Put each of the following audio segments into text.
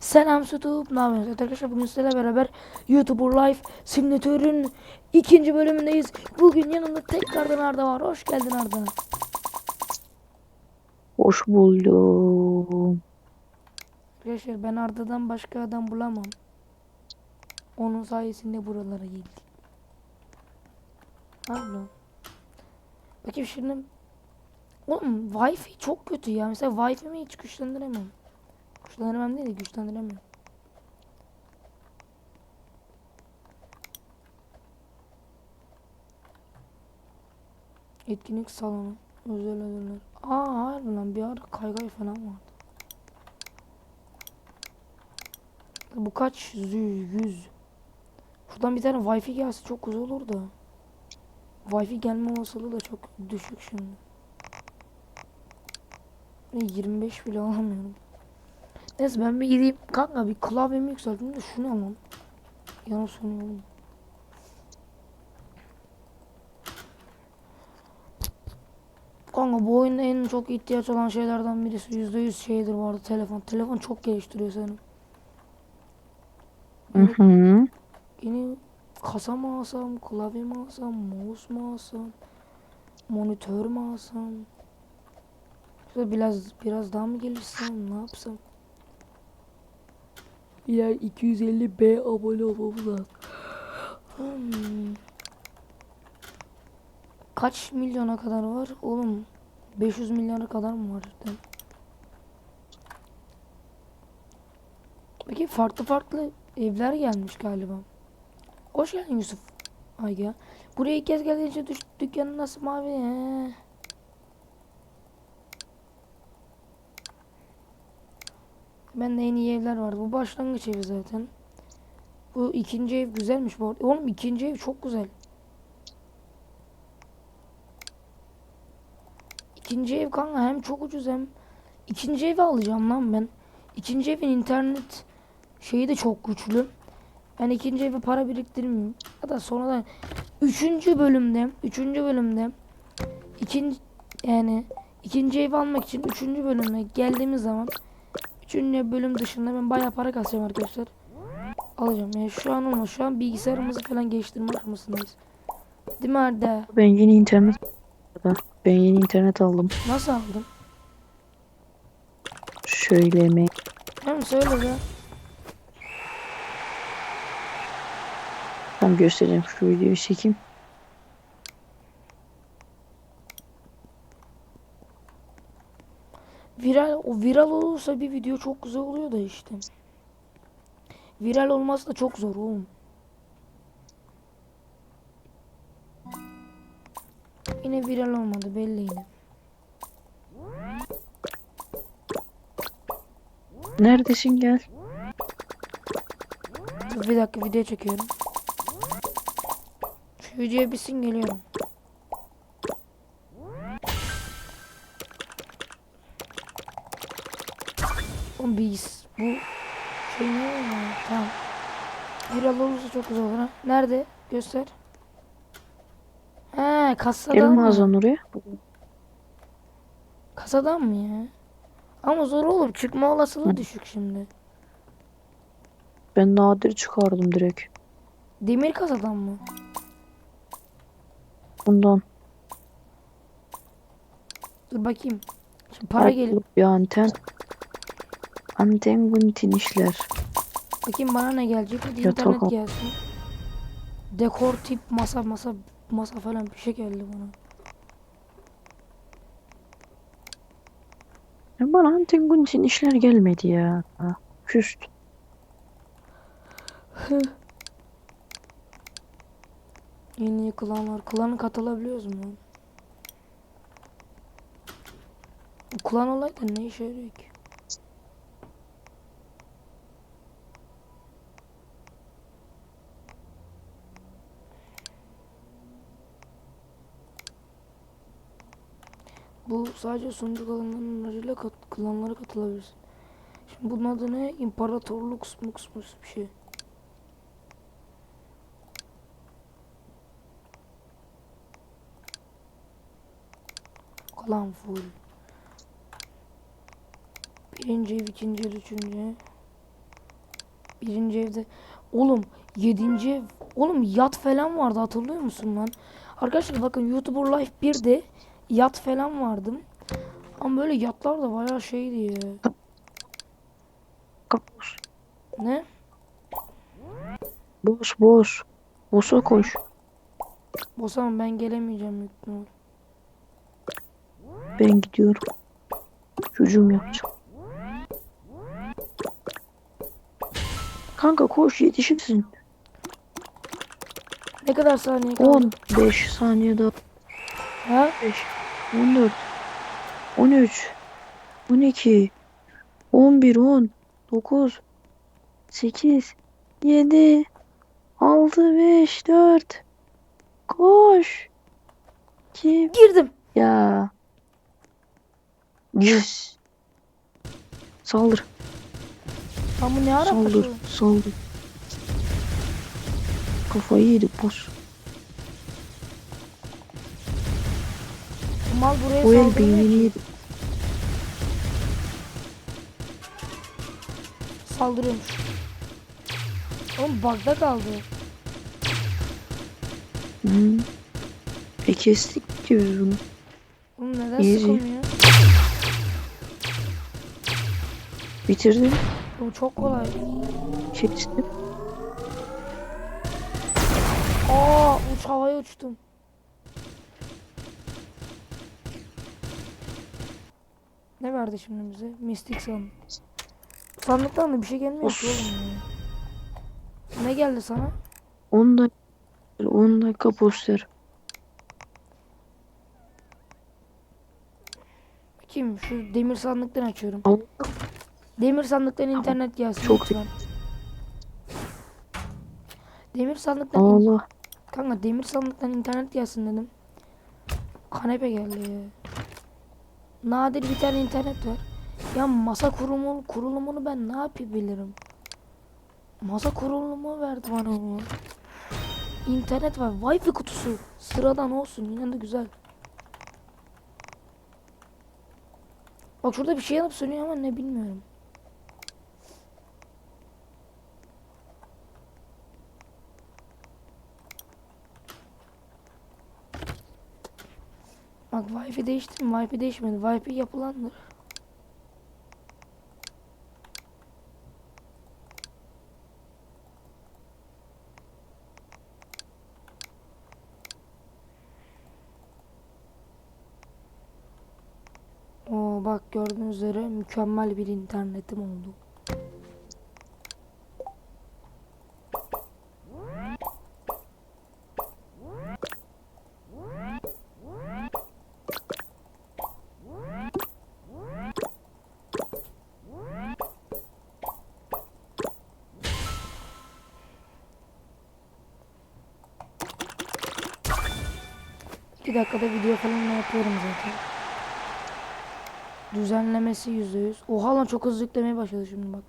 Selam YouTube. Ne yapıyorsunuz? Arkadaşlar bugün sizlerle beraber YouTuber Life Simülatör'ün ikinci bölümündeyiz. Bugün yanımda tekrardan Arda var. Hoş geldin Arda. Hoş buldum. Arkadaşlar ben Arda'dan başka adam bulamam. Onun sayesinde buralara geldik. Abla. Bakayım şimdi. Oğlum Wi-Fi çok kötü ya. Mesela Wi-Fi'mi hiç güçlendiremem. Güçlendiremem değil de güçlendiremem. Etkinlik salonu. Özel ödüller. Aa hayır lan bir ara kaygay falan vardı. Bu kaç? Yüz. yüz. Şuradan bir tane Wi-Fi gelse çok güzel olur da. Wi-Fi gelme olasılığı da çok düşük şimdi. Ben 25 bile alamıyorum. Neyse ben bir gideyim. Kanka bir klavyemi yükselteyim de şunu alalım. Yana sönüyor oğlum. Kanka bu oyunda en çok ihtiyaç olan şeylerden birisi %100 şeydir bu arada telefon. Telefon çok geliştiriyor seni. Hı hı. Yeni kasa mı alsam, klavye mi alsam, mouse mu alsam, monitör mü alsam? Biraz biraz daha mı gelişsem, ne yapsam? Ya 250 B abone olmamız. Hmm. Kaç milyona kadar var? Oğlum 500 milyona kadar mı var cidden? Peki farklı farklı evler gelmiş galiba. Hoş geldin Yusuf. Ayga. Buraya ilk kez geldiğin için düş, dükkanın nasıl mavi? He. Ben de en iyi evler var. Bu başlangıç evi zaten. Bu ikinci ev güzelmiş bu arada. Oğlum ikinci ev çok güzel. İkinci ev kanka hem çok ucuz hem ikinci evi alacağım lan ben. İkinci evin internet şeyi de çok güçlü. Ben ikinci eve para biriktirmeyeyim. Ya da sonradan üçüncü bölümde üçüncü bölümde ikinci yani ikinci ev almak için üçüncü bölüme geldiğimiz zaman üçüncü bölüm dışında ben bayağı para kasacağım arkadaşlar. Alacağım. Yani şu an olmaz. Şu an bilgisayarımızı falan geliştirme aşamasındayız. Değil mi Arda? Ben yeni internet ben yeni internet aldım. Nasıl aldın? Şöyle mi? Hem söyle be. Tam göstereceğim şu videoyu çekeyim. Viral, o viral olursa bir video çok güzel oluyor da işte. Viral olması da çok zor oğlum. Yine viral olmadı belli yine. Neredesin gel. Dur bir dakika video çekiyorum. Şu videoya bitsin geliyorum. Oğlum biz bu şey ne ya? Tamam. Viral olursa çok güzel olur ha. Nerede? Göster. He kasada Gelin mı? mağazanın oraya. Kasadan mı ya? Ama zor olur. Çıkma olasılığı Hı. düşük şimdi. Ben nadir çıkardım direkt. Demir kasadan mı? Bundan Dur bakayım. Şimdi para geliyor. farklı bir anten. Anten guntin işler. Bakayım bana ne gelecek. Hadi Yatak internet gelsin. Dekor tip masa masa masa falan bir şey geldi bana. Ya bana anten guntin işler gelmedi ya. Küst. Yeni klan var. Klana katılabiliyoruz mu? Klan olaydı ne işe yarıyor ki? Bu sadece sunucu klanlarının aracıyla kat klanlara katılabilirsin. Şimdi bunun adı ne? İmparatorluk Smux bir şey. Klan full. Birinci ev, ikinci ev, üçüncü ev. Birinci evde. Oğlum yedinci ev. Oğlum yat falan vardı hatırlıyor musun lan? Arkadaşlar bakın YouTuber Life 1'de yat falan vardı. Ama böyle yatlar da bayağı şeydi ya. Kapos. Ne? Boş boş. Boşa koş. Bosam ben gelemeyeceğim büyük. Ben gidiyorum. Çocuğum yapacağım. Kanka koş yetişirsin. Ne kadar saniye kaldı? 15 saniye daha. Ha? 5, 14, 13, 12, 11, 10, 9, 8, 7, 6, 5, 4. Koş. Kim? Girdim. Ya. Yes. Saldır, bu ne ara saldır, saldır. Kafayı yedik boss. Mal buraya el saldırmıyor beynini ki. Saldırıyormuş. Oğlum bug'da kaldı. Hı. E kestik ki biz bunu. Oğlum neden Easy. sıkılmıyor? Bitirdim. Oğlum çok kolay. Kestim. Aa uç havaya uçtum. Ne verdi şimdi bize? Mistik sandık. Sandıktan da bir şey gelmiyor ki oğlum ya. Ne geldi sana? 10 dakika 10 dakika poster. Bakayım şu demir sandıktan açıyorum. Demir sandıktan internet gelsin Çok lütfen. Demir sandıktan Allah. kanka demir sandıktan internet gelsin dedim. Kanepe geldi ya. Nadir bir tane internet var. Ya masa kurumu kurulumunu ben ne yapabilirim? Masa kurulumu verdi bana bu. İnternet var. Wi-Fi kutusu. Sıradan olsun. Yine de güzel. Bak şurada bir şey yanıp sönüyor ama ne bilmiyorum. Bak Wi-Fi değişti mi? Wi-Fi değişmedi. Wi-Fi yapılandır. Oo bak gördüğünüz üzere mükemmel bir internetim oldu. İki dakikada video falan yapıyorum zaten. Düzenlemesi yüzde yüz. Oha lan çok hızlı yüklemeye başladı şimdi bak.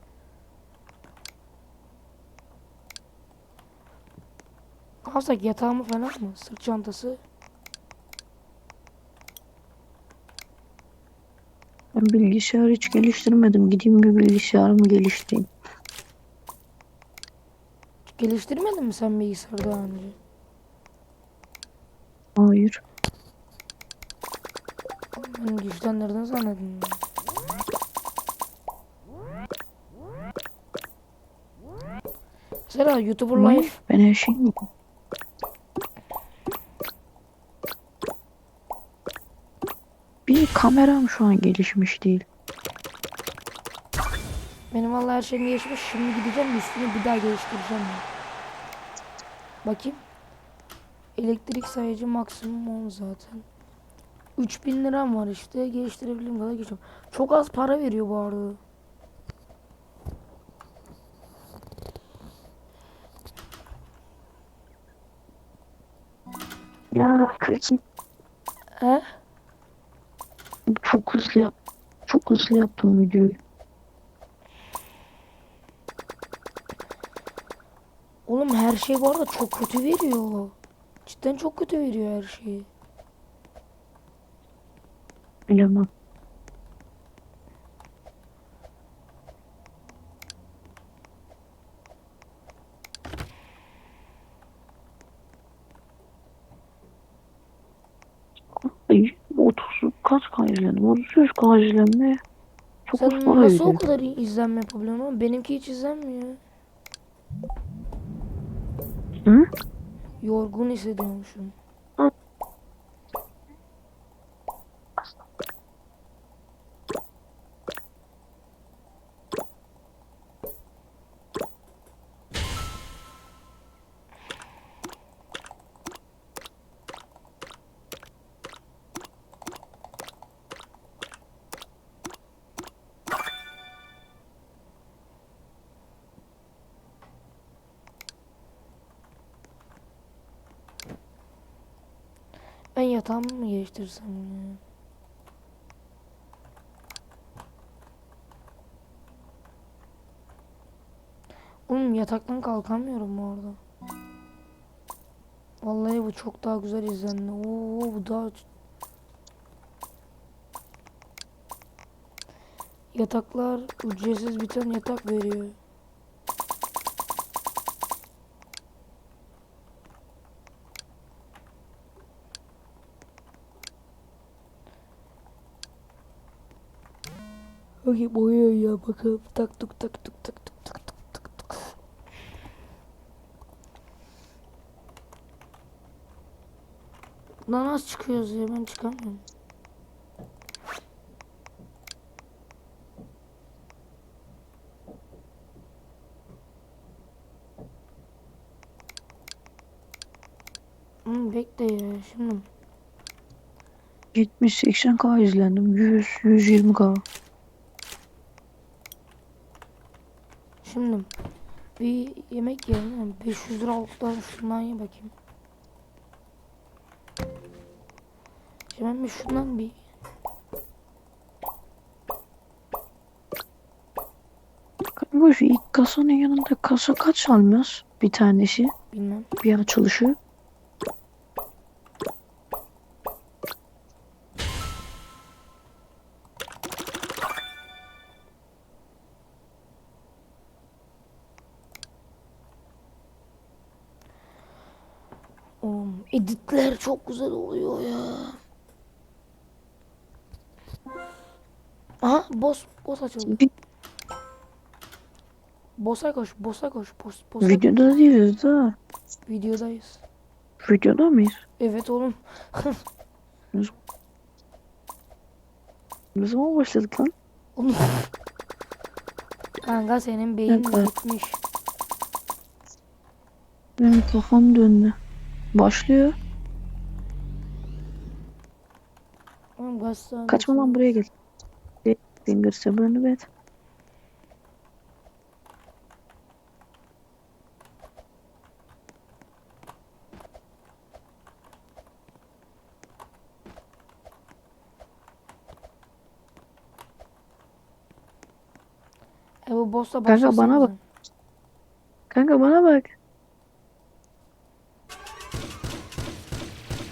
Ne yapsak yatağımı falan mı? Sırt çantası. Ben bilgisayar hiç geliştirmedim. Gideyim bir bilgisayarımı geliştireyim. Geliştirmedin mi sen bilgisayarı daha önce? Hayır. Ben güçlendirdin zannettim. ya. Mesela YouTuber. Life Ben her şeyim yok. Bir kameram şu an gelişmiş değil. benim vallahi her şeyim geçmiş. Şimdi gideceğim üstünü bir daha geliştireceğim. Bakayım. Elektrik sayıcı maksimum 10 zaten. 3000 liram var işte. Geliştirebildiğim kadar geçiyorum. Çok az para veriyor bu arada. Ya kırkın He? çok hızlı yap. Çok hızlı yaptım videoyu. Oğlum her şey bu arada çok kötü veriyor. Cidden çok kötü veriyor her şeyi. Bilemem. Ay, 30 kaç kajilendim? 33 kajilenme. Çok Sen nasıl öyle. o kadar izlenme yapabiliyorsun ama benimki hiç izlenmiyor. Hı? Yorgun hissediyormuşum. Ben yatağımı mı geliştirsem ya? Oğlum yataktan kalkamıyorum bu arada. Vallahi bu çok daha güzel izlendi. Oo bu daha Yataklar ücretsiz bir tane yatak veriyor. Bakayım oynuyor ya bakalım. Tak tuk tak tuk tak tuk tak tuk tak tuk. Lan nasıl çıkıyoruz ya ben çıkamıyorum. Hı, bekle ya şimdi. 70-80 K izlendim. 100 Şimdi bir yemek yiyelim. Yani 500 liralıktan şundan ye bakayım. Şimdi ben bir şundan bir Kanka şu ilk kasanın yanında kasa kaç almaz? Bir tanesi. bilmem. Bir açılışı. Editler çok güzel oluyor ya. Aha boss boss açıldı. Boss'a koş, boss'a koş, boss, boss'a videoda değiliz da. Videodayız. Videoda mıyız? Evet oğlum. Ne zaman başladık lan? Oğlum. Kanka senin beyin gitmiş. Benim kafam döndü. Başlıyor. Kaçma lan buraya gel. Finger sabırını bet. E bu boss'la Kanka, bana bak. Kanka bana bak.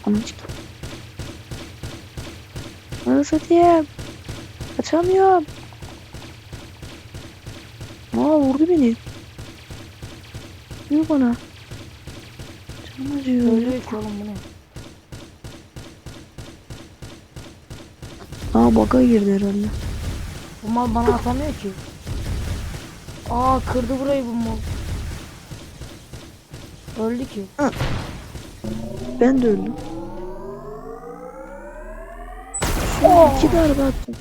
Anacık. Anı satayım. Kaçamıyorum. Aa vurdu beni. Diyor bana. Canım acıyor. Ki oğlum bu ne? Aa baka girdi herhalde. Bu mal bana atamıyor ki. Aa kırdı burayı bu mal. Öldü ki. Ben de öldüm. Oo. İki darbe attım.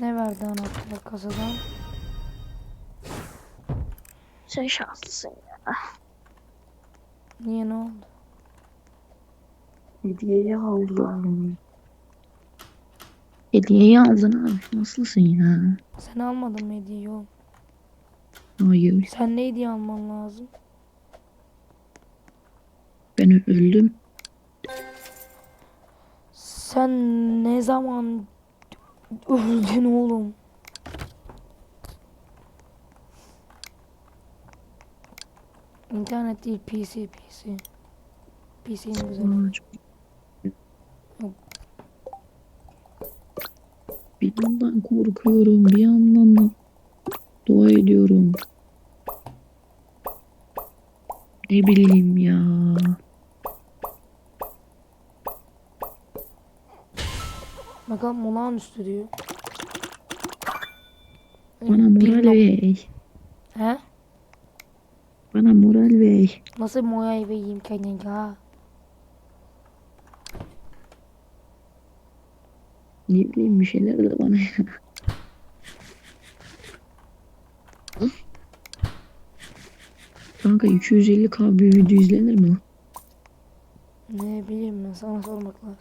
Ne verdi anahtar kasadan? Sen şanslısın ya. Niye ne oldu? Hediyeyi aldım. Hediyeyi aldın abi. Nasılsın ya? Sen almadın mı hediyeyi oğlum? Hayır. Sen ne hediye alman lazım? Ben öldüm. Sen ne zaman öldün oğlum? İnternet değil PC PC. PC'nin güzel. Bir yandan korkuyorum, bir yandan da dua ediyorum. Ne bileyim ya. Bakalım olağanüstü diyor. Bana moral ver. He? Bana moral ver. Nasıl moyay vereyim kendine ya? Ne bileyim bir şeyler de bana ya. Kanka 250k bir video izlenir mi? lan? Ne bileyim ben sana sormak lazım.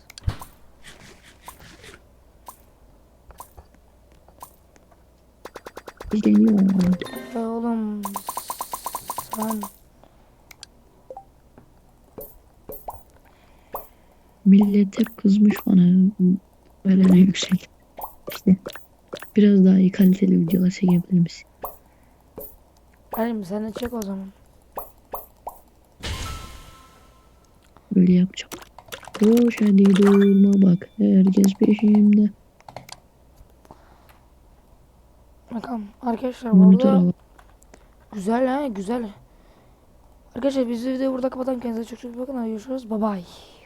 İzleniyor. Ya oğlum sen Millet hep kızmış bana. Böyle ne yüksek. İşte biraz daha iyi kaliteli videolar çekebilir misin? Halim sen de çek o zaman. Öyle yapacağım. Koş hadi durma bak. Herkes peşimde. Bakalım arkadaşlar Monitör burada güzel ha güzel. Arkadaşlar biz videoyu burada kapatalım. Kendinize çok çok bakın. Görüşürüz. Bye bye.